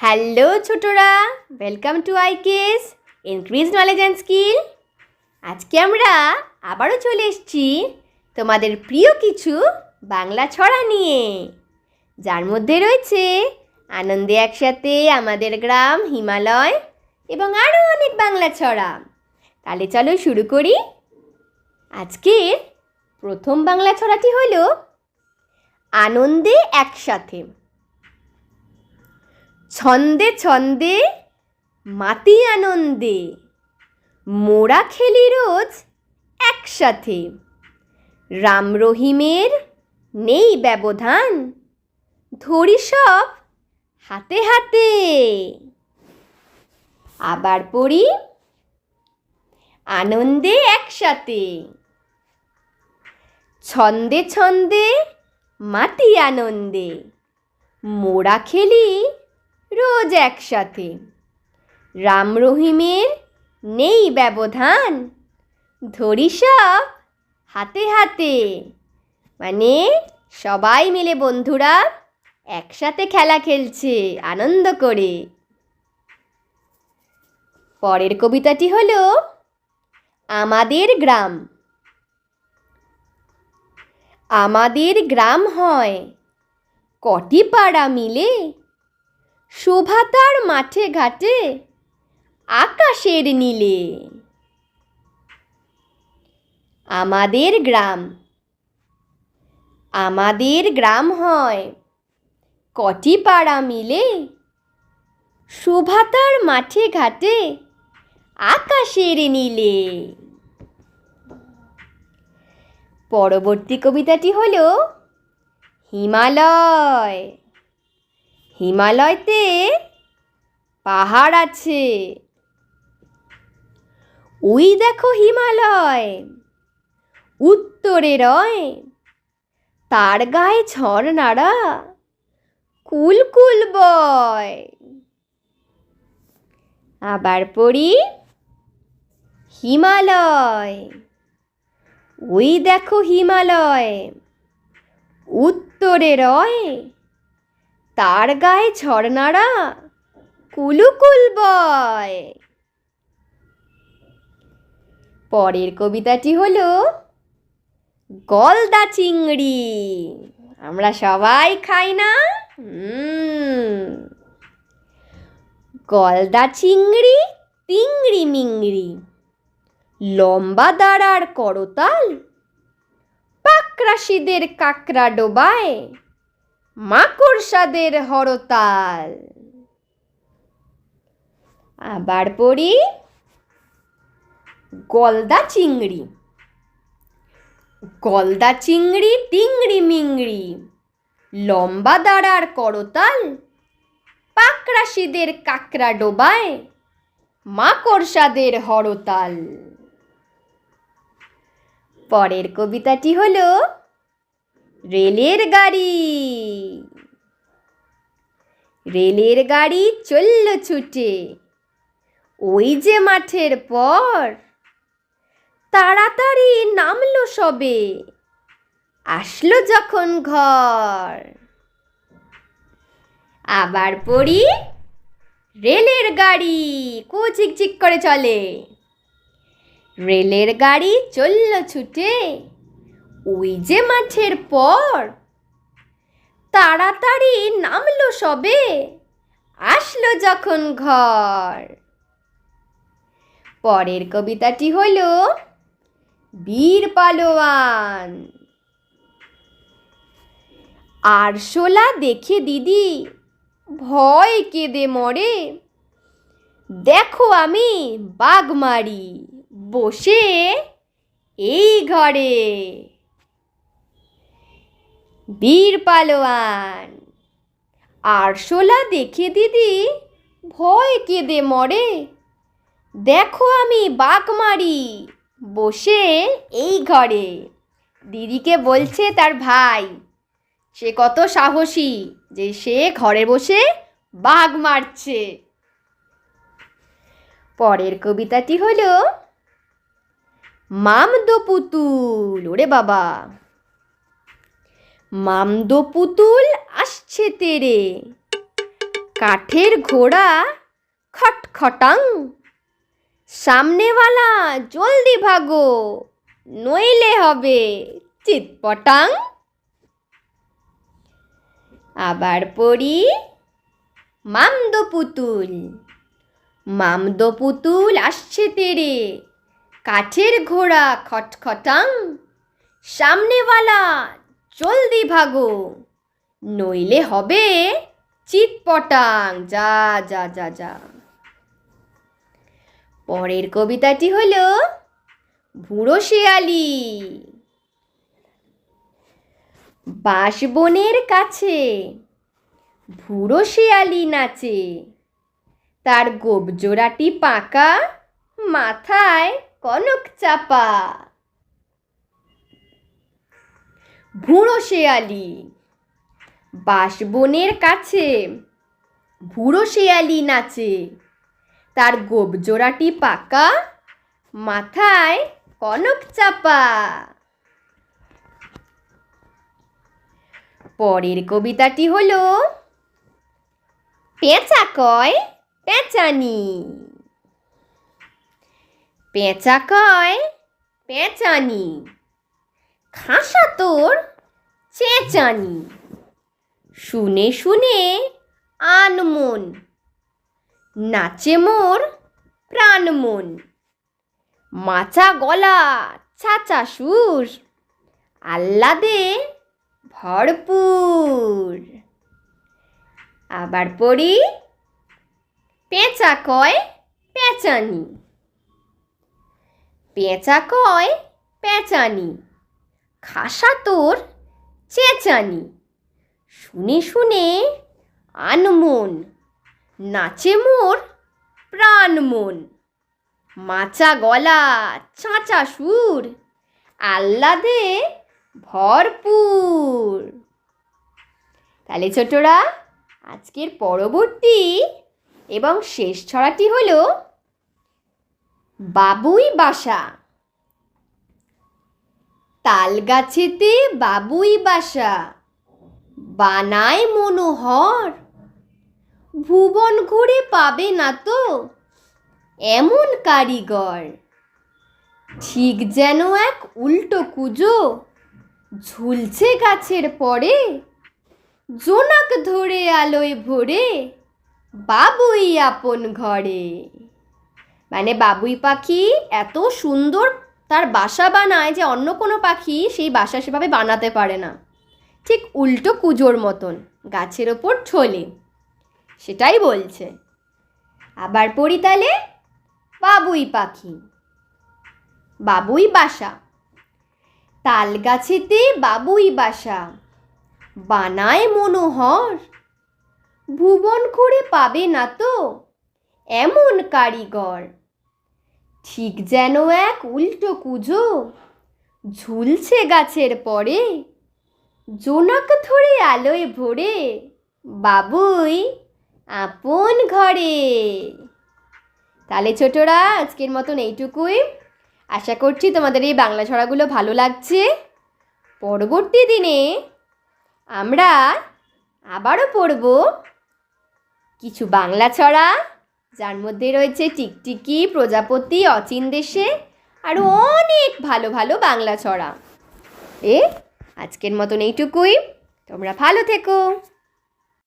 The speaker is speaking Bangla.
হ্যালো ছোটরা welcome to I case increase knowledge and skill আজকে আমরা আবারও চলে এসেছি তোমাদের প্রিয় কিছু বাংলা ছড়া নিয়ে। যার মধ্যে রয়েছে আনন্দে একসাথে আমাদের গ্রাম, হিমালয় এবং আরও অনেক বাংলা ছড়া। তাহলে চলো শুরু করি। আজকের প্রথম বাংলা ছড়াটি হলো, আনন্দে একসাথে। ছন্দে ছন্দে, মাতি আনন্দে। মোরা খেলি রোজ একসাথে। রাম রহিমের নেই ব্যবধান, ধরি সব হাতে হাতে। আবার পড়ি, আনন্দে একসাথে। ছন্দে ছন্দে, মাতি আনন্দে। মোরা খেলি রোজ একসাথে। রাম রহিমের নেই ব্যবধান, ধরি সব হাতে হাতে। মানে সবাই মিলে বন্ধুরা একসাথে খেলা খেলছে, আনন্দ করে। পরের কবিতাটি হলো, আমাদের গ্রাম। আমাদের গ্রাম হয় কটি পাড়া মিলে শোভাতার মাঠে ঘাটে, আকাশের নীলে। আমাদের গ্রাম আমাদের গ্রাম হয় কটি পাড়া মিলে। শোভাতার মাঠে ঘাটে, আকাশের নীলে। পরবর্তী কবিতাটি হলো হিমালয়। হিমালয়তে পাহাড় আছে। ওই দেখো হিমালয়, উত্তরে রয়, তার গায়ে ঝর্ণারা কুলকুল বয়। আবার পড়ি হিমালয় ওই দেখো হিমালয়, উত্তরে রয় তার গায়ে ঝর্ণারা কুলুকুল বয়। পরের কবিতাটি হলো গলদা চিংড়ি। আমরা সবাই খাই না? গলদা চিংড়ি, তিংড়ি মিংড়ি। লম্বা দাঁড়ার করতাল পাকরাশিদের কাকরা ডোবায়। মাকড়সাদের হরতাল। আবার পড়ি গলদা চিংড়ি। গলদা চিংড়ি, টিংড়ি মিংড়ি, লম্বা দাঁড়ার করতাল পাকরাশিদের কাকরা ডোবায়, মাকড়সাদের হরতাল। পরের কবিতাটি হলো রেলের গাড়ি। রেলের গাড়ি চলল ছুটে। ওই যে মাঠের পর তাড়াতাড়ি নামলো সবে। আসলো যখন ঘর। আবার পড়ি রেলের গাড়ি। কু চিকচিক করে চলে। রেলের গাড়ি চলল ছুটে। ওই যে মাঠের পর। তাড়াতাড়ি নামলো সবে, আসলো যখন ঘর। পরের কবিতাটি হল বীর পালোয়ান। আরশোলা দেখে দিদি, ভয় কেঁদে মরে, দেখো আমি বাঘ মারি বসে এই ঘরে। বীর পালোয়ান। আরশোলা দেখে দিদি, ভয় কেঁদে মরে। দেখো আমি বাঘ মারি বসে এই ঘরে। দিদিকে বলছে তার ভাই, সে কত সাহসী যে সে ঘরে বসে বাঘ মারছে। পরের কবিতাটি হলো মামদো পুতুল ওরে বাবা। মামদো পুতুল আসছে তেরে। কাঠের ঘোড়া খটখটাং। সামনেওয়ালা জলদি ভাগো, নইলে হবে চিৎপটাং। আবার পড়ি মামদো পুতুল। মামদো পুতুল আসছে তেরে, কাঠের ঘোড়া খটখটাং। সামনেওয়ালা জলদি ভাগো। নইলে হবে চিৎপটাং যা যা যা যা। পরের কবিতাটি হলো বুড়ো শেয়ালি। বাঁশবনের কাছে বুড়ো শেয়ালি নাচে। তার গোবজোড়াটি পাকা, মাথায় কনক চাপা। বুড়ো শেয়ালি বাঁশবনের কাছে ভুঁড়ো শেয়ালি নাচে। তার গোবজোড়াটি পাকা, মাথায় কনক চাপা। পরের কবিতাটি হলো, পেঁচা কয় পেঁচানি। পেঁচা কয় পেঁচানি। খাসা তোর? চেঁচানি শুনে শুনে আনমন নাচে মোর প্রাণ মন। মাচা গলা চাচা সুর। আহ্লাদে ভরপুর। আবার পড়ি পেঁচা কয় পেঁচানি। পেঁচা কয় পেঁচানি। খাসা তোর চেঁচানি। শুনে শুনে আনমন, নাচে মোর প্রাণ মন। মাচা গলা, চাঁচা সুর, আহ্লাদে ভরপুর। তাহলে ছোটরা, আজকের পরবর্তী এবং শেষ ছড়াটি হলো বাবুই বাসা। তাল গাছেতে বাবুই বাসা, বানায় মনোহর। ভুবন ঘুরে পাবে না তো এমন কারিগর। ঠিক যেন এক উল্টো কুজো ঝুলছে গাছের পরে। জোনাক ধরে আলোয় ভরে বাবুই আপন ঘরে। মানে বাবুই পাখি এত সুন্দর তার বাসা বানায় যে অন্য কোনো পাখি সেই বাসা সেভাবে বানাতে পারে না। ঠিক উল্টো কুজোর মতন, গাছের ওপর ঠোলে। সেটাই বলছে। আবার পড়ি তাহলে বাবুই পাখি। বাবুই বাসা। তাল গাছেতে বাবুই বাসা। বানায় মনোহর। ভুবন করে পাবে না তো এমন কারিগর। ঠিক যেন এক উল্টো কুজো ঝুলছে গাছের পরে। জোনাক ধরে আলোয় ভরে, বাবুই, আপন ঘরে। তাহলে ছোটরা, আজকের মতন এইটুকুই। আশা করছি তোমাদের এই বাংলা ছড়াগুলো ভালো লাগছে। পরবর্তী দিনে আমরা আবারও পড়ব কিছু বাংলা ছড়া। যার মধ্যে রয়েছে টিকটিকি, প্রজাপতি, অচিন দেশে আরও অনেক ভালো ভালো বাংলা ছড়া। এ, আজকের মতন এইটুকুই। তোমরা ভালো থেকো।